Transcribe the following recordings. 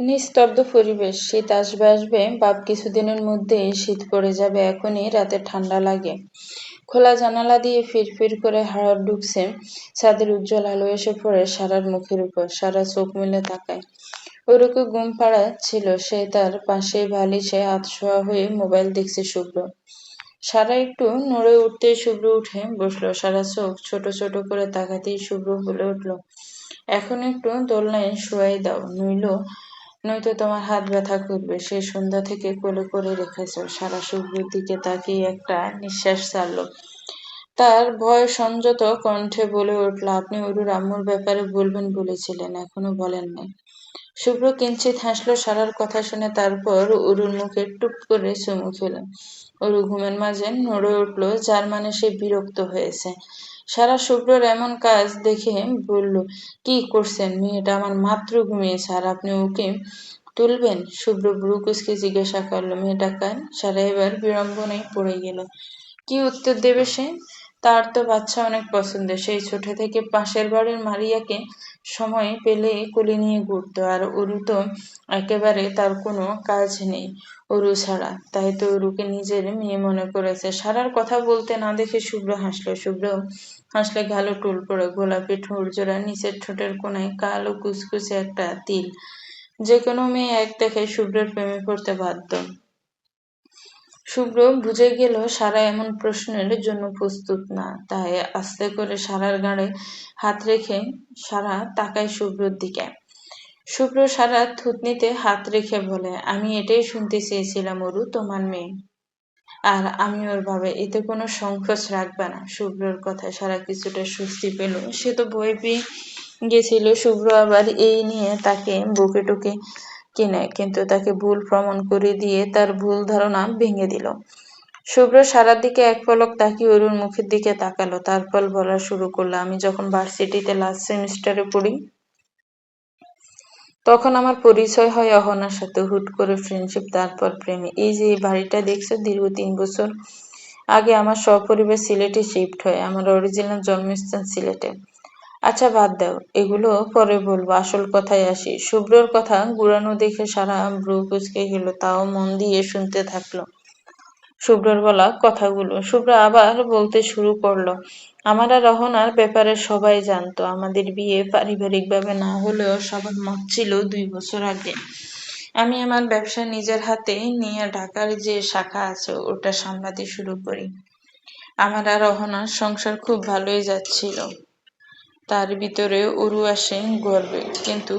নিস্তব্ধ পরিবেশ, শীত আসবে আসবে, বাপ কিছুদিনের মধ্যেই শীত পড়ে যাবে, এখনই রাতে ঠান্ডা লাগে। খোলা জানালা দিয়ে ফিরফির করে হাওয়া ঢুকছে, ছাদের উজ্জ্বল আলো এসে পড়ে সারার মুখের উপর, সারা চোখ মিলে তাকায়। ওরকম ঘুম পাড়া ছিল, সে তার পাশে বালিশে আতশোয়া হয়ে মোবাইল দেখছে শুভ্র। সারা একটু নড়ে উঠতেই শুভ্র উঠে বসল, সারা চোখ ছোট ছোট করে তাকাতেই শুভ্র বলে উঠল, এখন একটু দোলনায় শোয়াই দাও, নইল নয়তো তোমার হাত ব্যথা করবে। সে সন্ধ্যা থেকে কোলে করে রেখেছ। সারা শুভ্রের দিকে তাকিয়ে একটা নিঃশ্বাস ছাড়লো। তার ভয় সংযত কণ্ঠে বলে উঠল, আপনি অরুর আম্মুর ব্যাপারে বলবেন বলেছিলেন, এখনও বলেন নাই। শুভ্র কিঞ্চিত হাসলো, সারার কথা শুনে তারপর অরুর মুখে টুপ করে চুমু খেলেন। অরু ঘুমের মাঝে নড়ে উঠল, যার মানে সে বিরক্ত হয়েছে। সারা শুভ্রর এমন কাজ দেখে বলল, কি করছেন মেয়েটা? আমার মাত্র ঘুমিয়েছে আর আপনি ওকে তুলবেন? শুভ্র ব্রুকুসকে জিজ্ঞাসা করল, মেয়েটা কান সারা এবার বিড়ম্বনায় পড়ে গেল। কি উত্তর দেবে সে? তার তো বাচ্চা অনেক পছন্দের। সেই ছোট থেকে পাশের বাড়ির মারিয়াকে সময় পেলে কোলে নিয়ে ঘুরতো। আর অরু তো একেবারে তার কোনো কাজ নেই, অরু ছাড়া। তাই তো অরুকে নিজের মেয়ে মনে করেছে। সারার কথা বলতে না দেখে শুভ্র হাসলো। শুভ্র হাসলে গালো টুল পড়ে গোলাপি ঠোঁট জোড়া নিচের ঠোঁটের কোনায় কালো কুচকুচে একটা তিল। যে কোনো মেয়ে এক দেখে শুভ্রের প্রেমে পড়তে বাধ্য। শুভ্র বুঝে গেল সারা এমন প্রশ্নের জন্য প্রস্তুত না। তাই আস্তে করে সারার গাড়ে হাত রেখে সারা তাকায় শুভ্রর দিকে। শুভ্র সারা থুতনিতে হাত রেখে বলে, আমি এটাই শুনতে চেয়েছিলাম, অরু, তোমার মেয়ে। আর আমি ওর ভাবে এতে কোনো সংকোচ রাখবে না। শুভ্রর কথায় সারা কিছুটা স্বস্তি পেল। সে তো বই পেয়ে গেছিল। শুভ্র আবার এই নিয়ে তাকে বুকে টুকে কিনে, কিন্তু তাকে ভুল প্রমাণ করে দিয়ে তার ভুল ধারণা ভেঙে দিল। শুভ্র সারার দিকে এক পলক তাকিয়ে অরুর মুখের দিকে তাকালো। তারপর বলা শুরু করল, আমি যখন ভার্সিটিতে লাস্ট সেমিস্টারে পড়ি তখন আমার পরিচয় হয় অহনার সাথে। হুট করে ফ্রেন্ডশিপ তারপর প্রেমে। এই যে এই বাড়িটা দেখছ, দীর্ঘ তিন বছর আগে আমার সপরিবার সিলেটে শিফট হয়। আমার অরিজিনাল জন্মস্থান সিলেটে। আচ্ছা বাদ দাও। এগুলো পরে বলব। আসল কথায় আসি। শুভ্রর কথা গুড়ানো দেখে সারা ব্রু কুচকে গেল। তাও মন দিয়ে শুনতে থাকল। শুভ্রর বলা কথাগুলো। শুভ্র আবার বলতে শুরু করল, আমার রহনার ব্যাপারে সবাই জানতো। আমাদের বিয়ে পারিবারিকভাবে না হলেও সবার মত ছিল দুই বছর আগে। আমি আমার ব্যবসা নিজের হাতে নিয়ে ঢাকার যে শাখা আছে, ওটা সামলাতে শুরু করি। আমার আর রহনার সংসার খুব ভালোই যাচ্ছিল। তার ভিতরে অরু আসে গর্বে। কিন্তু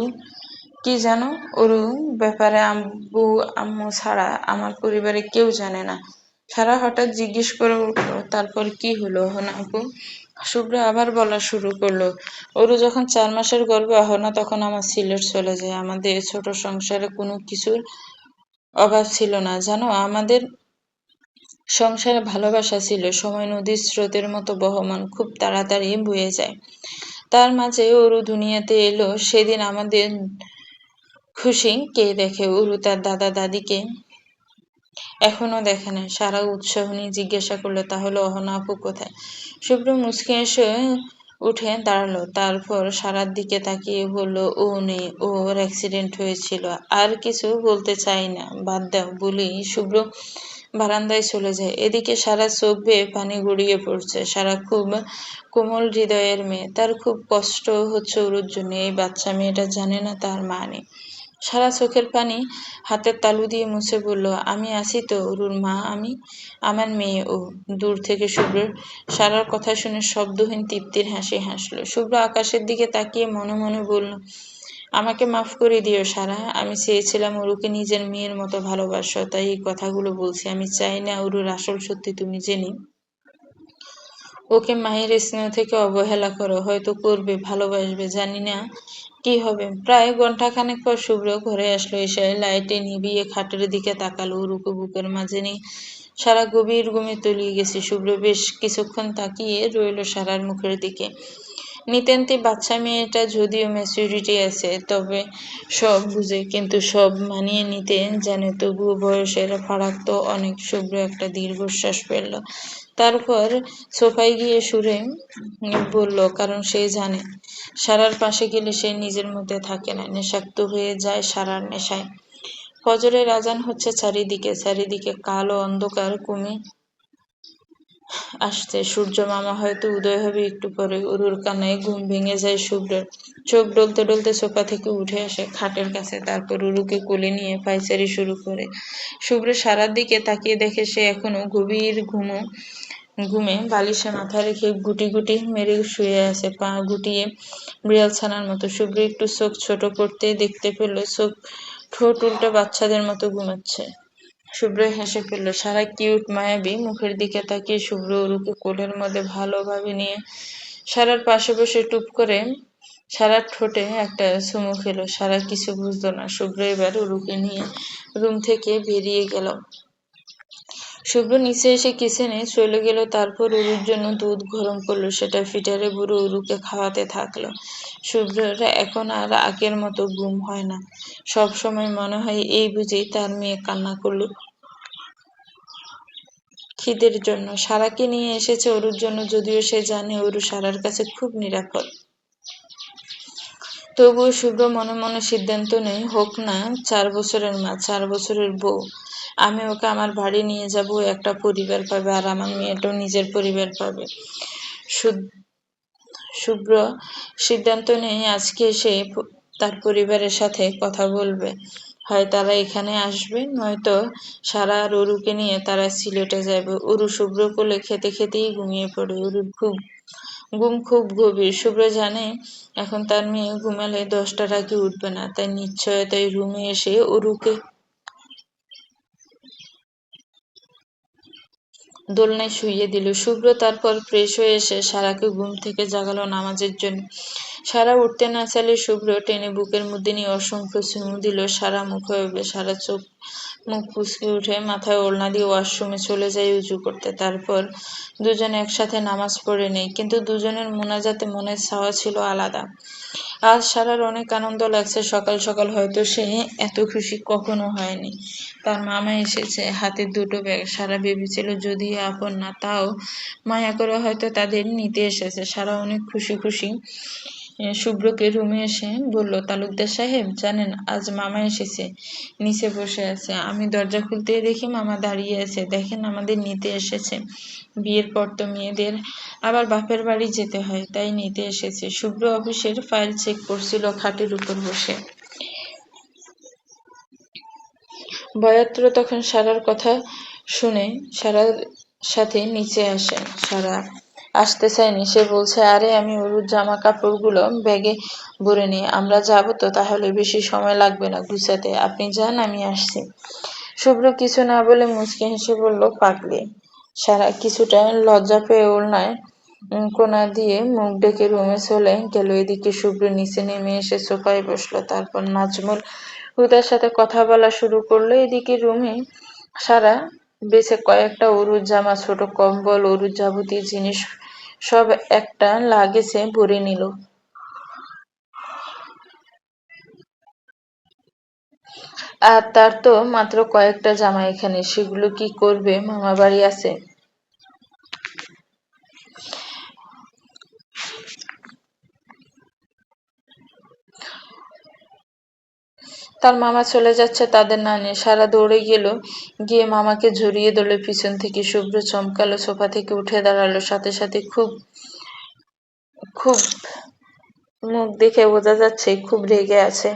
কি জানো, অরু ব্যাপারে আব্বু আম্মু ছাড়া আমার পরিবারে কেউ জানে না। সারা হঠাৎ জিজ্ঞেস করে উঠল, তারপর কি হলো অহনা আপু? শুভ্র আবার বলা শুরু করল ওরু যখন চার মাসের গর্ভে অহনা তখন আমার সিলেট চলে যায়। আমাদের ছোট সংসারে কোনো কিছুর অভাব ছিল না। জানো, আমাদের সংসারে ভালোবাসা ছিল। সময় নদীর স্রোতের মতো বহমান, খুব তাড়াতাড়ি বয়ে যায়। তার মাঝে অরু দুনিয়াতে এলো। সেদিন আমাদের খুশি কে দেখে? অরু তার দাদা দাদিকে এখনও দেখে না সারা উৎসাহ নিয়ে জিজ্ঞাসা করল, তাহলে অহনা আপু কোথায়? শুভ্র মুসকে এসে উঠে দাঁড়াল। তারপর সারার দিকে তাকিয়ে বলল, ও নেই, ওর অ্যাক্সিডেন্ট হয়েছিল। আর কিছু বলতে চাই না, বাদ দাও। বলেই শুভ্র বারান্দায় চলে যায়। এদিকে সারা চোখ বেয়ে পানি গড়িয়ে পড়ছে। সারা খুব কোমল হৃদয়ের মেয়ে। তার খুব কষ্ট হচ্ছে ওর জন্য। এই বাচ্চা মেয়েটা জানে না তার মা নেই সারা চোখের পানি হাতের তালু দিয়ে মুছে বলল, আমি আছি তো অরুর মা, আমি আমার মেয়ে। ও দূর থেকে শুভ্র সারার কথা শুনে শব্দহীন তৃপ্তির হাসি হাসলো। শুভ্র আকাশের দিকে তাকিয়ে মনে মনে বলল, আমাকে মাফ করে দিও সারা, আমি চেয়েছিলাম অরুকে নিজের মেয়ের মতো ভালোবাসো, তাই এই কথাগুলো বলছি। আমি চাই না অরুর আসল সত্যি তুমি জেনে ওকে মায়ের স্নেহ থেকে অবহেলা করো, হয়তো করবে, ভালোবাসবে, জানি না কি হবে। প্রায় ঘন্টাখানেক পর শুভ্র ঘরে আসলো, এসে লাইটে নিভিয়ে খাটের দিকে তাকালো রুকু বুকের মাঝে নেই সারা গভীর ঘুমে তলিয়ে গেছে। শুভ্র বেশ কিছুক্ষণ তাকিয়ে রইল সারার মুখের দিকে। নিতেন্তে বাচ্চা মেয়েটা যদিও ম্যাচুরিটি আছে, তবে সব বুঝে, কিন্তু সব মানিয়ে নিতে জানে, তবুও বয়সের ফারাক তো অনেক। শুভ্র একটা দীর্ঘশ্বাস ফেলল। তারপর সোফায় গিয়ে সুরে বলল, কারণ সে জানে, সারার পাশে গেলে সে নিজের মধ্যে থাকে না, নেশাক্ত হয়ে যায় সারার নেশায়। ফজরের আজান হচ্ছে চারিদিকে চারিদিকে কালো অন্ধকার কমে আসছে। সূর্য মামা হয়তো উদয় হবে একটু পরে। উরুর কানায় ঘুম ভেঙে যায় শুভ্রের। চোখ ডলতে ডলতে সোফা থেকে উঠে আসে খাটের কাছে। তারপর উরুকে কোলে নিয়ে পাইচারি শুরু করে। শুভ্র সারার দিকে তাকিয়ে দেখে সে এখনও গভীর ঘুমো, ঘুমে বালিশে মাথা রেখে গুটি গুটি মেরে শুয়ে আছে, পা গুটিয়ে বিড়াল ছানার মতো। শুভ্র একটু চোখ ছোট করতে দেখতে পেল, চোখ ঠোঁট উল্টে বাচ্চাদের মতো ঘুমাচ্ছে। শুভ্র হেসে ফেলল, সারা কিউট মায়াবি, মুখের দিকে তাকিয়ে শুভ্র উরুকে কোলের মধ্যে ভালোভাবে নিয়ে সারার পাশে বসে টুপ করে সারার ঠোঁটে একটা চুমু খেলো। সারা কিছু বুঝতো না, শুভ্র এবার উরুকে নিয়ে রুম থেকে বেরিয়ে গেল। শুভ্র নিচে এসে কিচেনে চলে গেল, তারপর উরুর জন্য দুধ গরম করল। সেটা ফিটারে বুড়ো উরুকে খাওয়াতে থাকল। শুভ্রের এখন আর আগের মতো ঘুম হয় না। সব সময় মনে হয় এই বুঝেই তার মেয়ে কান্না করল খিদের জন্য। সারাকে নিয়ে এসেছে অরুর জন্য, যদিও সে জানে অরু সারার কাছে খুব নিরাপদ। তবুও শুভ্র মনে মনে সিদ্ধান্ত নেই হোক না, চার বছরের মা, চার বছরের বউ। আমি ওকে আমার বাড়ি নিয়ে যাব, একটা পরিবার পাবে আর আমার মেয়েটাও নিজের পরিবার পাবে। শুভ্র সিদ্ধান্ত নেই আজকে সে তার পরিবারের সাথে কথা বলবে। হয় তারা এখানে আসবে, নয়তো সারা আর অরুকে নিয়ে তারা সিলেটে যাবে। অরু শুভ্র কোলে খেতে খেতেই ঘুমিয়ে পড়ে। অরুর খুব ঘুম খুব গভীর। শুভ্র জানে এখন তার মেয়ে ঘুমালে দশটার আগে উঠবে না, তাই নিশ্চয়তাই রুমে এসে অরুকে দোলনায় শুইয়ে দিল। শুভ্র তারপর ফ্রেশ হয়ে এসে সারাকে ঘুম থেকে জাগালো নামাজের জন্য। সারা উঠতে না চাইলে শুভ্র টেনে বুকের মধ্যে নিয়ে অসংখ্য চুমু দিল। সারা মুখ হবে সারা চোখ মুখ কুচকে উঠে মাথায় ওড়না দিয়ে ওয়াশরুমে চলে যায় উঁচু করতে। তারপর দুজনে একসাথে নামাজ পড়ে নেই কিন্তু দুজনের মোনাজাতে মনের ছাওয়া ছিল আলাদা। আজ সারার অনেক আনন্দ লাগছে, সকাল সকাল হয়তো সে এত খুশি কখনো হয়নি। তার মামা এসেছে, হাতে দুটো ব্যাগ। সারা ভেবেছিল যদি আপন না, তাও মায়া করে হয়তো তাদের নিতে এসেছে। সারা অনেক খুশি খুশি শুভ্রকে রুমে এসে বলল, তালুকদার সাহেব, জানেন, আজ মামা এসেছে। নিচে বসে আছে। আমি দরজা খুলতে দেখি মামা দাঁড়িয়ে আছে। দেখেন, আমাদের নিতে এসেছে। বিয়ের পর তো মেয়েদের আবার বাপের বাড়ি যেতে হয়, তাই নিতে এসেছে। শুভ্র অফিসের ফাইল চেক করছিল খাটের উপর বসে। বয়াত্র তখন সারার কথা শুনে সারার সাথে নিচে আসে। সারা আসতে চায়নি সে বলছে, আরে, আমি ওর জামা কাপড়গুলো ব্যাগে ভরে নিই। আমরা যাব তো, তাহলে বেশি সময় লাগবে না গুছাতে। আপনি যান, আমি আসছি। শুভ্র কিছু না বলে মুচকে হেসে বলল, পাগলি, সারা কিছুটা লজ্জা পেয়ে ওড়নায় কোনা দিয়ে মুখ ডেকে রুমে চলে গেল। এদিকে শুভ্র নিচে নেমে এসে সোফায় বসল। তারপর নাজমুল হুদার সাথে কথা বলা শুরু করল। এদিকে রুমে সারা বেছে কয়েকটা অরুর জামা, ছোট কম্বল, অরুর যাবতীয় জিনিস সব একটা লাগেছে, ভরে নিল। আর তার তো মাত্র কয়েকটা জামা এখানে। সেগুলো কি করবে? মামা বাড়ি আছে। তার মামা চলে যাচ্ছে তাদের না নিয়ে সারা দৌড়ে গেল, গিয়ে মামাকে ঝরিয়ে ধরল, পিছন থেকে শুভ্র চমকালো সোফা থেকে উঠে দাঁড়াল। সাথে সাথে খুব খুব মুখ দেখে বোঝা যাচ্ছে খুব রেগে আছে।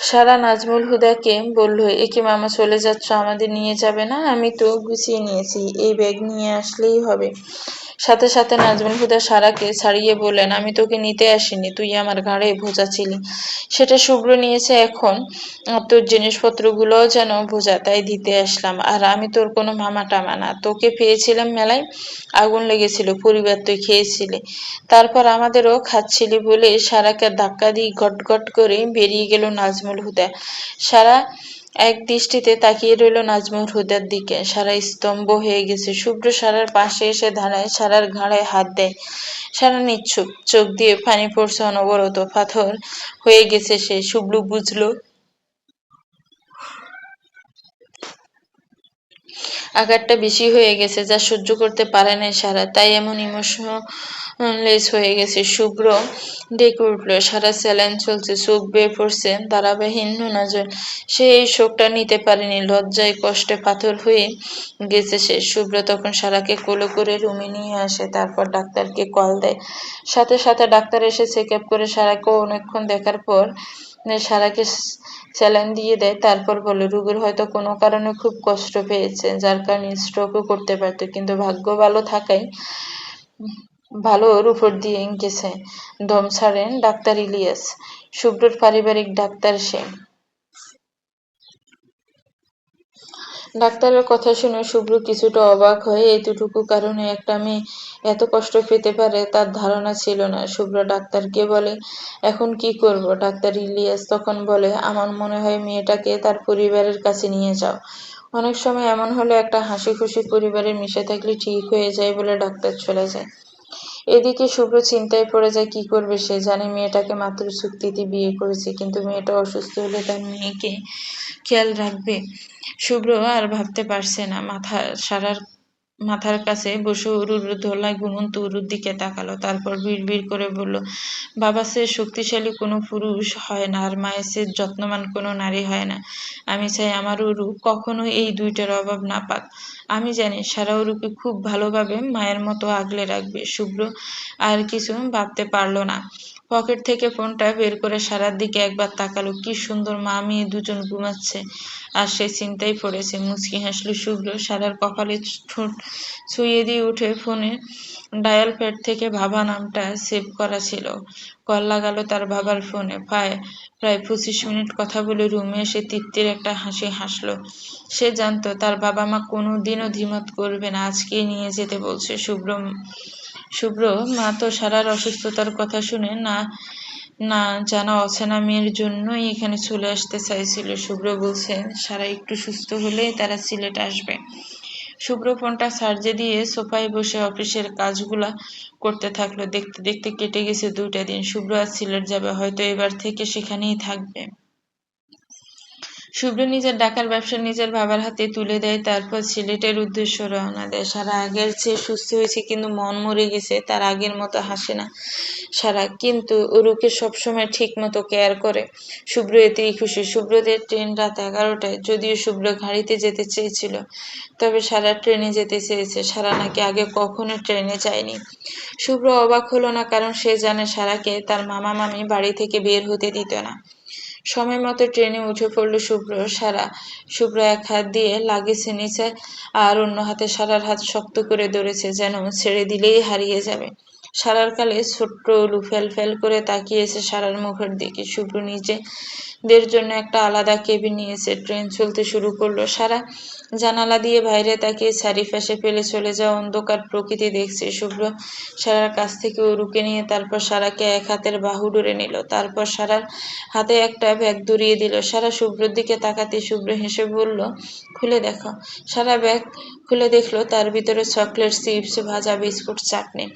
সারা নাজমুল হুদাকে বলল একে মামা চলে যাচ্ছ? আমাদের নিয়ে যাবে না? আমি তো গুছিয়ে নিয়েছি। এই ব্যাগ নিয়ে আসলেই হবে। সাথে সাথে নাজমুল হুদা সারাকে ছাড়িয়ে বললেন, আমি তোকে নিতে আসিনি, তুই আমার ঘাড়ে ভোজা ছিলি। সেটা শুভ্র নিয়েছে এখন। তোর জিনিসপত্রগুলোও যেন ভোজা, তাই দিতে আসলাম। আর আমি তোর কোনো মামা টামা না। তোকে পেয়েছিলাম মেলায়, আগুন লেগেছিল, পরিবার তুই খেয়েছিলি। তারপর আমাদেরও খাচ্ছিলি বলে সারাকে ধাক্কা দিয়ে গট গট করে বেরিয়ে গেল নাজমুল হুদা। সারা এক দৃষ্টিতে তাকিয়ে রইল নাজমুল হুদার দিকে। সারা স্তম্ভ হয়ে গেছে। শুভ্র সারার পাশে এসে দাঁড়ায়। সারার ঘাড়ে হাত দেয়। সারা নিচ্ছুক। চোখ দিয়ে পানি পড়ছে অনবরত। পাথর হয়ে গেছে সে। শুভ্র বুঝলো আঘাতটা বেশি হয়ে গেছে, যা সহ্য করতে পারে নাই সারা। তাই এমন ইমোশনলেস হয়ে গেছে। শুভ্র ডেকে সারা স্যালাইন চলছে, চোখ বেয়ে পড়ছে দাঁড়াবাহীন নজর সে এই শোকটা নিতে পারেনি, লজ্জায় কষ্টে পাথর হয়ে গেছে সে। শুভ্র তখন সারাকে কোলো করে রুমে নিয়ে আসে, তারপর ডাক্তারকে কল দেয়। সাথে সাথে ডাক্তার এসে চেক আপ করে সারাকে অনেকক্ষণ দেখার পর সারাকে স্যালাইন দিয়ে দেয়, তারপর বলে রোগীর হয়তো কোনো কারণে খুব কষ্ট পেয়েছে, যার কারণে স্ট্রোকও করতে পারতো, কিন্তু ভাগ্য ভালো থাকায় ভালোর উপর দিয়ে গেছে দম ছাড়েন ডাক্তার ইলিয়াস। শুভ্রর পারিবারিক ডাক্তার সে ডাক্তারের কথা শুনে শুভ্র কিছুটা অবাক হয়ে, এতটুকু কারণে একটা মেয়ে এত কষ্ট পেতে পারে তার ধারণা ছিল না। শুভ্র ডাক্তারকে বলে, এখন কি করব? ডাক্তার ইলিয়াস তখন বলে, আমার মনে হয় মেয়েটাকে তার পরিবারের কাছে নিয়ে যাও। অনেক সময় এমন হলে একটা হাসি খুশি পরিবারে মিশে থাকলে ঠিক হয়ে যায় বলে ডাক্তার চলে যায়। এদিকে শুভ্র চিন্তায় পড়ে যায়, কি করবে সে? জানে মেয়েটাকে মাত্র চুক্তিতে বিয়ে করেছে, কিন্তু মেয়েটা অসুস্থ হলে তার মেয়েকে খেয়াল রাখবে। শুভ্র আর ভাবতে পারছে না, মাথা সারার মাথার কাছে বসে উরুর ধোলায় ঘুমন্ত উরুর দিকে তাকালো। তারপর বিড় করে বলল, বাবা, সে শক্তিশালী কোনো পুরুষ হয় না আর মায়ের সে যত্নবান কোনো নারী হয় না। আমি চাই আমার উরু কখনো এই দুইটার অভাব না পাক। আমি জানি সারা উরুকে খুব ভালোভাবে মায়ের মতো আগলে রাখবে। শুভ্র আর কিছু ভাবতে পারল না। পকেট থেকে ফোনটা বের করে সারার দিকে একবার তাকালো। কি সুন্দর মা, মেয়ে দুজন ঘুমাচ্ছে। আর সে চিন্তায় পড়েছে। মুচকি হাসলো শুভ্র সারার কপালে ঠোঁট ছুঁয়ে দিয়ে উঠে ফোনে ডায়াল প্যাড থেকে বাবা নামটা সেভ করা ছিল। কল লাগালো তার বাবার ফোনে। প্রায় প্রায় পঁচিশ মিনিট কথা বলে রুমে এসে তৃপ্তির একটা হাসি হাসলো। সে জানতো তার বাবা মা কোনো দিনও দ্বিমত করবে না, আজকেই নিয়ে যেতে বলছে শুভ্র। শুভ্র, মা তো সারার অসুস্থতার কথা শুনে না না, জানা অচেনা মেয়ের জন্যই এখানে চলে আসতে চাইছিল, শুভ্র বলছে, সারা একটু সুস্থ হলে তারা সিলেট আসবে। শুভ্র ফোনটা সার্জে দিয়ে সোফায় বসে অফিসের কাজগুলা করতে থাকল। দেখতে দেখতে কেটে গেছে দুইটা দিন। শুভ্র আর সিলেট যাবে, হয়তো এবার থেকে সেখানেই থাকবে। শুভ্র নিজের ডাকার ব্যবসা নিজের বাবার হাতে তুলে দেয়, তারপর সিলেটের উদ্দেশ্য রওনা দেয়। সারা আগের চেয়ে সুস্থ হয়েছে কিন্তু মন মরে গেছে, তার আগের মতো হাসে না সারা। কিন্তু ওরুকে সবসময় ঠিক মতো কেয়ার করে। শুভ্র এতেই খুশি। শুভ্রদের ট্রেন রাত এগারোটায়, যদিও শুভ্র গাড়িতে যেতে চেয়েছিল, তবে সারা ট্রেনে যেতে চেয়েছে। সারা নাকি আগে কখনো ট্রেনে যায়নি। শুভ্র অবাক হলো না, কারণ সে জানে সারাকে তার মামা মামি বাড়ি থেকে বের হতে দিত না। সময় মতো ট্রেনে উঠে পড়ল শুভ্র। সারা, শুভ্র এক হাত দিয়ে লাগেছে নিচে আর অন্য হাতে সারার হাত শক্ত করে ধরেছে যেন ছেড়ে দিলেই হারিয়ে যাবে। সারার কালে ছোট্ট উলু ফেল ফেল করে তাকিয়েছে সারার মুখের দিকে। শুভ্র নিজে দের জন্য একটা আলাদা কেবিন নিয়েছে। ট্রেন চলতে শুরু করল। সারা জানালা দিয়ে বাইরে তাকিয়ে চারিপাশে ফেলে চলে যাওয়া অন্ধকার প্রকৃতি দেখছে। শুভ্র সারার কাছ থেকে রুকে নিয়ে তারপর সারাকে এক হাতের বাহু ডরে নিল। তারপর সারার হাতে একটা ব্যাগ দূরিয়ে দিল। সারা শুভ্রর দিকে তাকাতে শুভ্র হেসে বলল, খুলে দেখো। সারা ব্যাগ খুলে দেখল। তার ভিতরে চকলেট, চিপস, ভাজা, বিস্কুট, চাটনি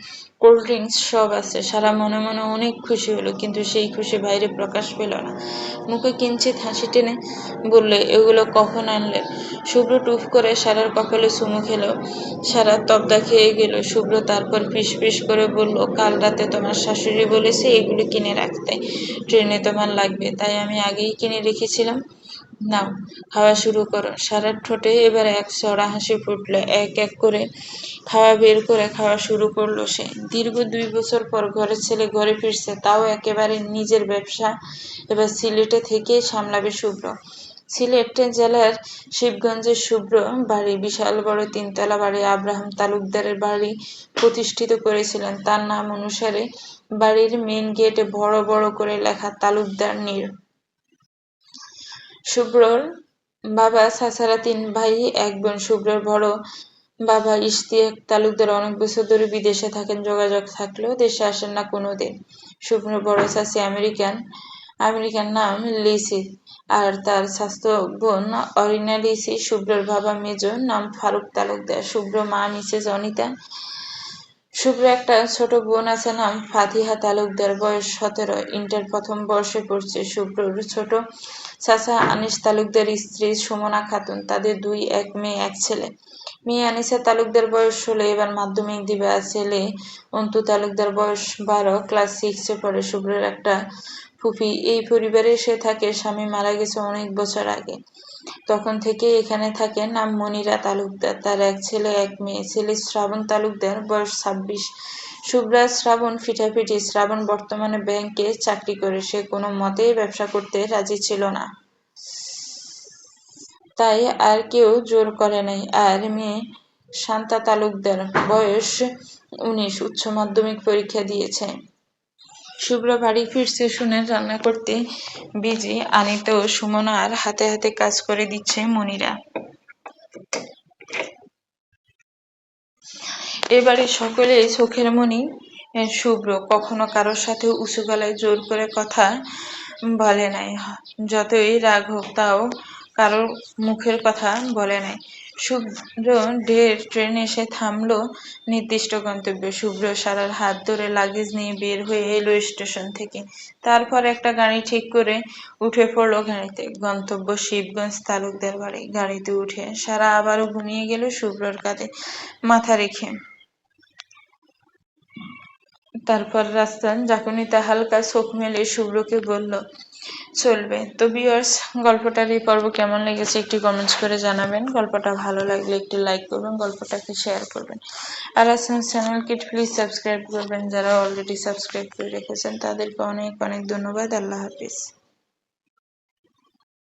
কোল্ড ড্রিঙ্কস সব আছে। সারা মনে মনে অনেক খুশি হলো, কিন্তু সেই খুশি বাইরে প্রকাশ পেল না। মুখে কিঞ্চিত হাসি টেনে বললে, এগুলো কখন আনলে? শুভ্র টুফ করে সারার কপালে চুমু খেলো। সারা তবদা খেয়ে গেল। শুভ্র তারপর পিস পিস করে বলল, কাল রাতে তোমার শাশুড়ি বলেছে এগুলো কিনে রাখতে। ট্রেনে তোমার লাগবে, তাই আমি আগেই কিনে রেখেছিলাম। নাও, খাওয়া শুরু করো। সারার ঠোঁটে এবার এক চড়া হাসি ফুটলো, এক এক করে খাওয়া বের করে খাওয়া শুরু করল সে। দীর্ঘ দুই বছর পর ঘরের ছেলে ঘরে ফিরছে, তাও একেবারে নিজের ব্যবসা এবার সিলেটে থেকেই সামলাবে শুভ্র। সিলেট জেলার শিবগঞ্জের শুভ্র বাড়ি, বিশাল বড় তিনতলা বাড়ি, আব্রাহাম তালুকদারের বাড়ি প্রতিষ্ঠিত করেছিলেন। তার নাম অনুসারে বাড়ির মেন গেটে বড় বড় করে লেখা তালুকদার নীর শুভ্রর বাবা চাচারা তিন ভাই, এক বোন শুভ্রর বড় বাবা ইশতিয়াক তালুকদার অনেক বছর ধরে বিদেশে থাকেন, যোগাযোগ থাকলেও দেশে আসেন না কোনো দিন শুভ্র বড় চাষি আমেরিকান আমেরিকার নাম লিসি, আর তার স্বাস্থ্য বোন অরিনা লিসি। শুভ্রর বাবা মেজর নাম ফারুক তালুকদার। শুভ্র মা মিসেস অনিতা শুভ্র একটা ছোট বোন আছে নাম ফাতিহা তালুকদার, বয়স সতেরো। ইন্টার প্রথম বর্ষে পড়ছে শুভ্রর ছোট চাচা আনিস তালুকদার স্ত্রী সুমনা খাতুন। তাদের দুই, এক মেয়ে, এক ছেলে। মেয়ে আনিসা তালুকদার বয়স ষোলো, এবার মাধ্যমিক দিবে। ছেলে অন্তু তালুকদার বয়স বারো, ক্লাস সিক্সে পড়ে শুভ্রের একটা ফুফি। এই পরিবারে সে থাকে স্বামী মারা গেছে অনেক বছর আগে। তখন থেকে এখানে থাকে নাম মনিরা তালুকদার, তার এক ছেলে, এক মেয়ে। ছেলে শ্রাবণ তালুকদার, বয়স ছাব্বিশ। শুভ্রা শ্রাবণ ফিটাফিটি শ্রাবণ বর্তমানে ব্যাংকে চাকরি করে। সে কোনো মতেই ব্যবসা করতে রাজি ছিল না। তাই আর কেউ জোর করে নাই। আর মেয়ে শান্তা তালুকদার, বয়স উনিশ, উচ্চ মাধ্যমিক পরীক্ষা দিয়েছে। শুভ্র বাড়ি ফিরছে শুনে রান্না করতে বিজি, আনিত সুমনার হাতে হাতে কাজ করে দিচ্ছে মনিরা। এবারে সকলে চোখের মনি শুভ্র। কখনো কারোর সাথে উঁচু গলায় জোর করে কথা বলে নাই। যতই রাগ হোক, তাও কারোর মুখের কথা বলে নাই। শুভ্র ঢের ট্রেন এসে থামলো নির্দিষ্ট গন্তব্যে। শুভ্র সারার হাত ধরে লাগেজ নিয়ে বের হয়ে এলো স্টেশন থেকে। তারপর একটা গাড়ি ঠিক করে উঠে পড়ল গাড়িতে। গন্তব্য শিবগঞ্জ তালুকদার বাড়ি। গাড়িতে উঠে সারা আবারও ঘুমিয়ে গেল শুভ্রর কাঁধে মাথা রেখে। তারপর রাস্তার জাকুনিতে হালকা চোখ মেলে শুভ্রকে বলল চলবে। তো বিয়ার্স গল্পটার এই পর্ব কেমন লেগেছে একটি কমেন্টস করে জানাবেন। গল্পটা ভালো লাগলে একটি লাইক করবেন, গল্পটাকে শেয়ার করবেন। আর আসেন চ্যানেলকে প্লিজ সাবস্ক্রাইব করবেন। যারা অলরেডি সাবস্ক্রাইব করে রেখেছেন, তাদেরকে অনেক অনেক ধন্যবাদ। আল্লাহ হাফিজ।